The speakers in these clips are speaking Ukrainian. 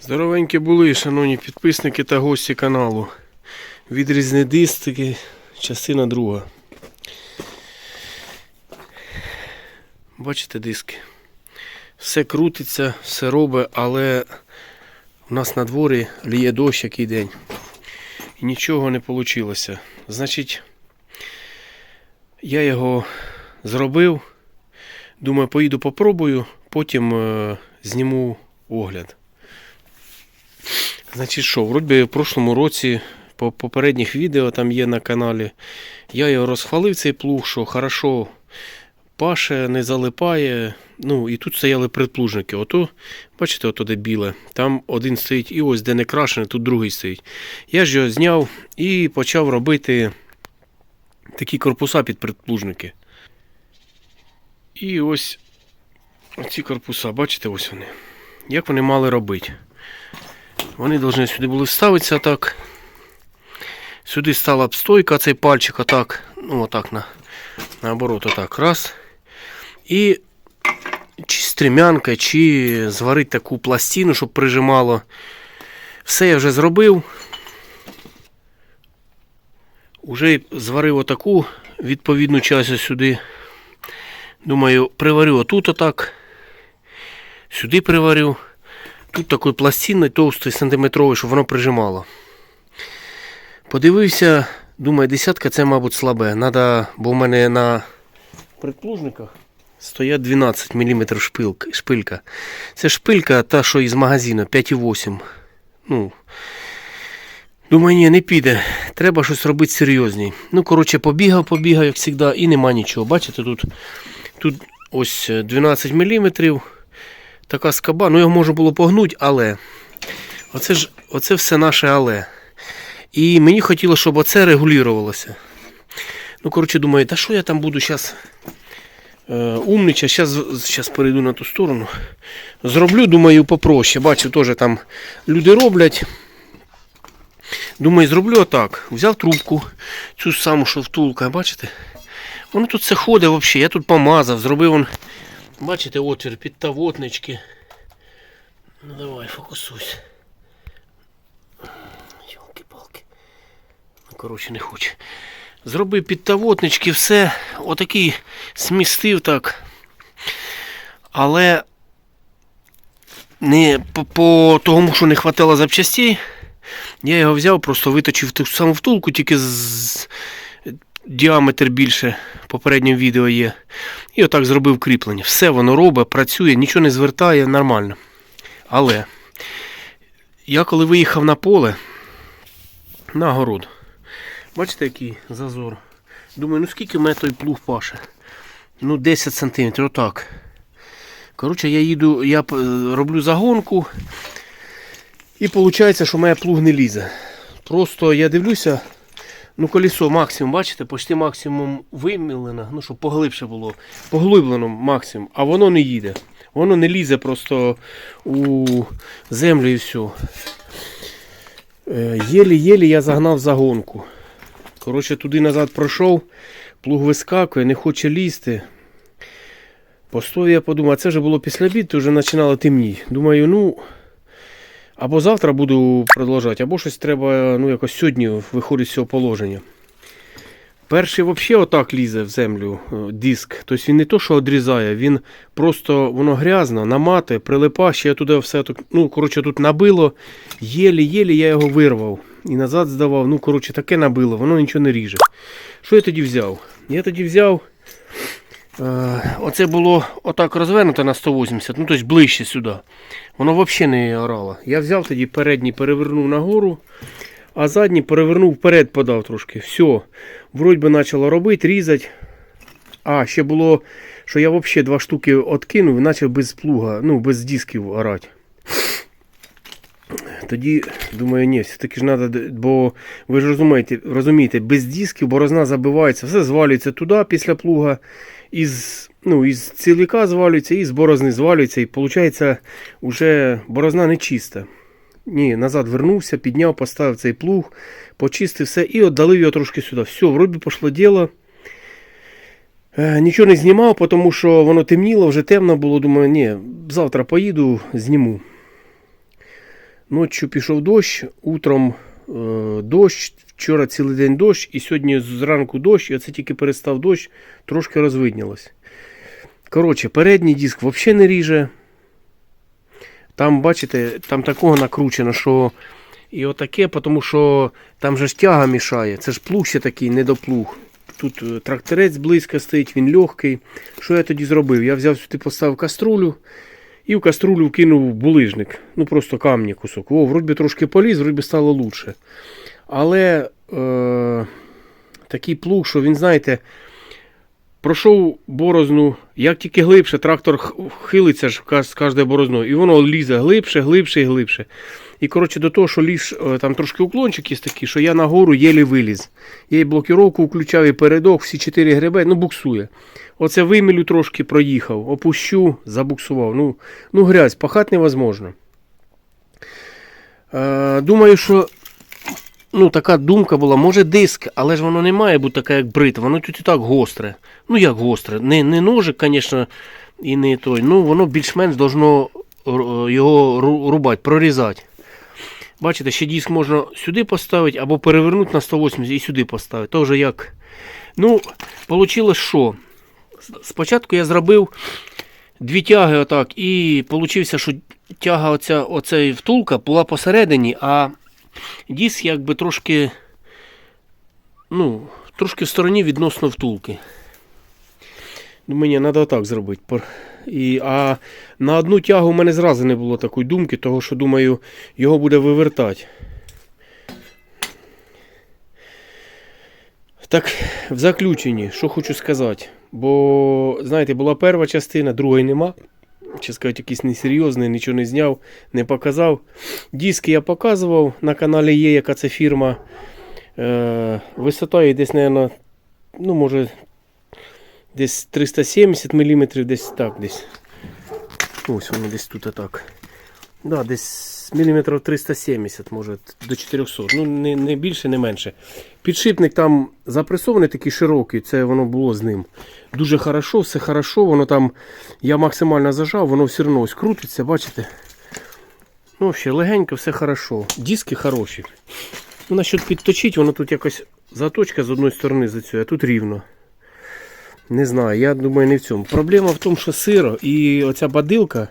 Здоровенькі були, шановні підписники та гості каналу. Відрізні дистики, частина друга. Бачите диски? Все крутиться, все робить, але у нас на дворі ліє дощ який день. І нічого не вийшло. Значить, я його зробив. Думаю, поїду попробую, потім е, зніму огляд. Значить що, вроді в прошлому році по попередніх відео там є на каналі. Я його розхвалив цей плуг, що хорошо паше, не залипає. Ну і тут стояли предплужники. Ото, бачите, ото де біле. Там один стоїть і ось де не крашене, тут другий стоїть. Я ж його зняв і почав робити такі корпуса під предплужники. І ось ці корпуса, бачите, ось вони. Як вони мали робити? Вони повинні сюди були вставитися так. Сюди стала б стойка, цей пальчик отак. Ну, отак на, наоборот, отак. Раз. І чи стрімянка, чи зварити таку пластину, щоб прижимало. Все я вже зробив. Уже зварив отаку відповідну частину сюди. Думаю, приварю отут отак. Сюди приварю. Тут такий пластинний, товстий, сантиметровий, щоб воно прижимало. Подивився, думаю, десятка це, мабуть, слабе. Надо, бо в мене на предплужниках стоять 12 мм шпилька. Це шпилька та, що із магазину 5,8. Ну, думаю, ні, не піде. Треба щось робити серйозні. Ну, коротше, побігав, побігав, як завжди, і нема нічого. Бачите, тут, тут ось 12 мм. Така скоба, ну його можна було погнути, але оце ж оце все наше але. І мені хотілося, щоб оце регулювалося. Ну, коротше, думаю, та що я там буду зараз е, умничати, зараз перейду на ту сторону. Зроблю, думаю, попроще. Бачу, теж там люди роблять. Думаю, зроблю отак. Взяв трубку, цю саму що втулка, бачите? Воно тут все ходить взагалі. Я тут помазав, зробив он. Бачите, отвір під тавотнички. Ну давай, фокусуйся. Йолки-палки. Ну, коротше, не хоче. Зробив під тавотнички, все. Отакий смістив так. Але не по, по тому, що не хватало запчастей, я його взяв, просто виточив ту саму втулку, тільки з діаметр більше в попередньому відео є. І отак зробив кріплення. Все воно робить, працює, нічого не звертає, нормально. Але я коли виїхав на поле, на город, бачите, який зазор. Думаю, ну скільки мене той плуг паше? Ну, 10 см, отак. Коротше, я їду, я роблю загонку. І виходить, що моя плуг не лізе. Просто я дивлюся, ну колесо максимум, бачите, почти максимум вимілено, ну щоб поглибше було. Поглиблено максимум, а воно не їде. Воно не лізе просто у землю і все. Єлі-єлі я загнав загонку. Коротше, туди назад пройшов, плуг вискакує, не хоче лізти. Постою я подумав, а це вже було після обід, вже починало темніти. Думаю, ну. Або завтра буду продовжувати, або щось треба ну, якось сьогодні виходить з цього положення. Перший взагалі отак лізе в землю е, диск. Тобто він не то, що відрізає, він просто воно грязно, намати, прилипа, ще я туди все так, ну, коротше, тут набило. Єлі-єлі я його вирвав і назад здавав. Ну, коротше, таке набило, воно нічого не ріже. Що я тоді взяв? Я тоді взяв. Е, оце було отак розвернуто на 180, ну тобто ближче сюди. Воно взагалі не орало. Я взяв тоді передній, перевернув нагору, а задній перевернув вперед, подав трошки. Все. Вроді би почало робити, різати. А, ще було, що я взагалі два штуки откинув і почав без плуга, ну, без дисків орати. Тоді думаю, ні, все-таки ж треба, бо ви ж розумієте, розумієте, без дисків борозна забивається, все звалюється туди після плуга, із, ну, із ціліка звалюється, і з борозни звалюється, і виходить, вже борозна не чиста. Ні, назад вернувся, підняв, поставив цей плуг, почистив все і віддалив його трошки сюди. Все, вроді пішло діло. Е, Нічого не знімав, тому що воно темніло, вже темно було. Думаю, ні, завтра поїду, зніму. Ночі пішов дощ, утром е, дощ, вчора цілий день дощ, і сьогодні зранку дощ, і оце тільки перестав дощ, трошки розвиднілось. Коротше, передній диск взагалі не ріже. Там, бачите, там такого накручено, що і отаке, тому що там же ж тяга мішає. Це ж плуг ще такий, недоплуг. Тут е, тракторець близько стоїть, він легкий. Що я тоді зробив? Я взяв сюди, поставив каструлю і в каструлю вкинув булижник. Ну просто камні кусок. О, вроді трошки поліз, вроді стало лучше. Але е, такий плуг, що він, знаєте, пройшов борозну, як тільки глибше, трактор хилиться ж з кожною борозною, і воно лізе глибше, глибше і глибше. І коротше, до того, що ліж е, там трошки уклончик є такий, що я нагору єлі виліз. Я і блокіровку включав, і передок, всі чотири гребе, ну буксує. Оце вимілю трошки проїхав, опущу, забуксував. Ну, ну грязь, пахати невозможно. Е, думаю, що ну, така думка була, може диск, але ж воно не має бути таке, як бритва, воно тут і так гостре. Ну як гостре? Не, не ножик, звісно, і не той. Ну, воно більш-менш должно його рубати, прорізати. Бачите, ще диск можна сюди поставити або перевернути на 180 і сюди поставити. То вже як. Ну, вийшло що? Спочатку я зробив дві тяги отак, і вийшло, що тяга оця, оцей втулка була посередині, а диск якби трошки, ну, трошки в стороні відносно втулки. Мені треба так зробити. І, а на одну тягу в мене зразу не було такої думки, того що думаю, його буде вивертати. Так, в заключенні, що хочу сказати. Бо, знаєте, була перша частина, другої нема. Чи сказати, якийсь несерйозний, нічого не зняв, не показав. Диски я показував, на каналі є, яка це фірма. Е, висота є десь, мабуть, ну, може, десь 370 мм, десь так, десь. Ось воно десь тут так. Да, десь міліметрів 370, може, до 400. Ну, не, не більше, не менше. Підшипник там запресований такий широкий, це воно було з ним. Дуже хорошо, все хорошо, воно там, я максимально зажав, воно все одно ось крутиться, бачите? Ну, ще легенько, все хорошо. Диски хороші. Ну, насчет підточити, воно тут якось заточка з одної сторони за цю, а тут рівно. Не знаю, я думаю, не в цьому. Проблема в тому, що сиро і оця бадилка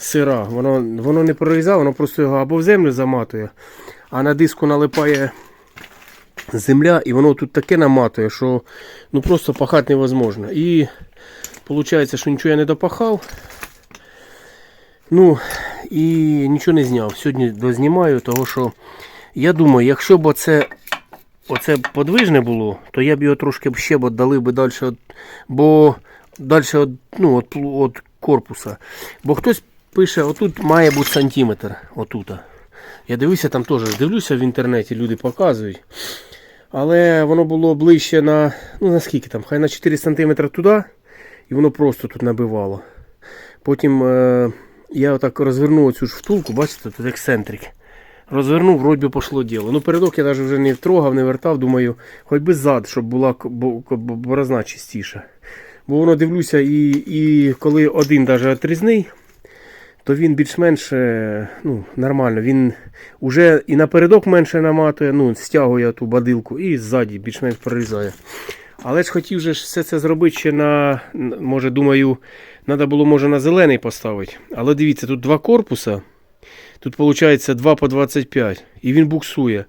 сира, воно, воно не прорізає, воно просто його або в землю заматує, а на диску налипає земля, і воно тут таке наматує, що ну просто пахати невозможно. І виходить, що нічого я не допахав. Ну, і нічого не зняв. Сьогодні дознімаю, того що я думаю, якщо б оце, оце подвижне було, то я б його трошки б ще б віддалив би далі, бо далі ну, от, от корпуса. Бо хтось пише, отут має бути сантиметр. Отут. Я дивлюся, там теж дивлюся в інтернеті, люди показують. Але воно було ближче на, ну наскільки там, хай на 4 см туди, і воно просто тут набивало. Потім е, я отак розвернув цю ж втулку, бачите, тут ексцентрик. Розвернув, вроді би пошло діло. Ну, передок я навіть вже не трогав, не вертав, думаю, хоч би зад, щоб була борозна чистіша. Бо воно дивлюся, і, і коли один навіть отрізний, то він більш-менш е, ну, нормально. Він вже і напередок менше наматує, ну, стягує ту бадилку і ззаді більш-менш прорізає. Але ж хотів же все це зробити ще на, може, думаю, треба було може на зелений поставити. Але дивіться, тут два корпуса. Тут виходить 2 по 25 і він буксує.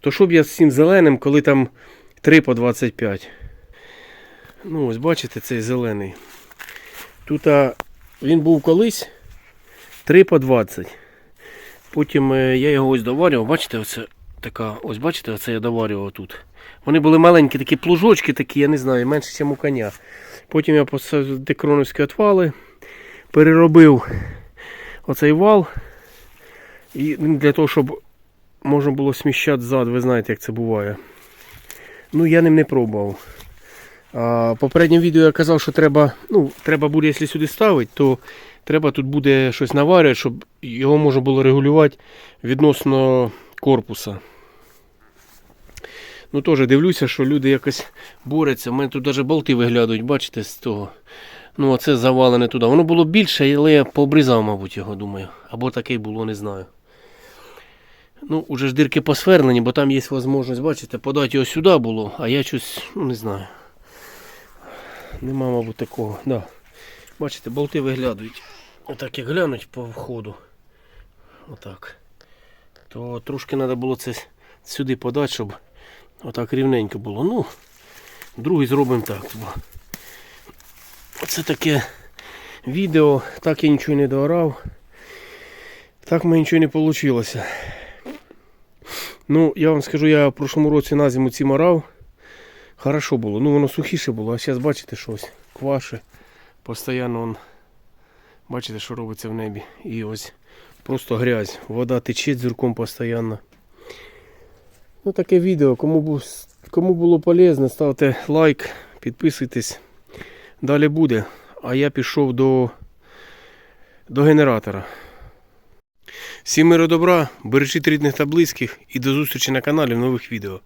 То що б я з цим зеленим, коли там 3 по 25? Ну, ось бачите, цей зелений. Тут а, він був колись 3 по 20. Потім е, я його ось доварював. Бачите, оце така, ось бачите, оце я доварював тут. Вони були маленькі такі плужочки, такі, я не знаю, менше, ніж у коня. Потім я посадив декроновські отвали, переробив оцей вал. І для того, щоб можна було сміщати зад, ви знаєте, як це буває. Ну, я ним не пробував. А, в попередньому відео я казав, що треба, ну, треба буде, якщо сюди ставити, то треба тут буде щось наварювати, щоб його можна було регулювати відносно корпуса. Ну, теж дивлюся, що люди якось борються. У мене тут навіть болти виглядають, бачите, з того. Ну, оце завалене туди. Воно було більше, але я пообрізав, мабуть, його, думаю. Або таке було, не знаю. Ну, уже ж дирки посверлені, бо там є можливість, бачите, подати його сюди було, а я щось, ну не знаю. Нема, мабуть, такого. Да. Бачите, болти виглядають. Отак як глянуть по входу. Отак. То трошки треба було це сюди подати, щоб отак рівненько було. Ну, другий зробимо так. Бо Це таке відео, так я нічого не доорав. Так мене нічого не вийшло. Ну, я вам скажу, я в прошлому році на зиму ці морав. Хорошо було. Ну воно сухіше було, а зараз бачите щось. Кваше. Постоянно он, бачите, що робиться в небі. І ось просто грязь. Вода тече дзюрком постійно. Ну таке відео. Кому, кому було полезно, ставте лайк, підписуйтесь. Далі буде. А я пішов до, до генератора. Всім миру добра, бережіть рідних та близьких і до зустрічі на каналі в нових відео.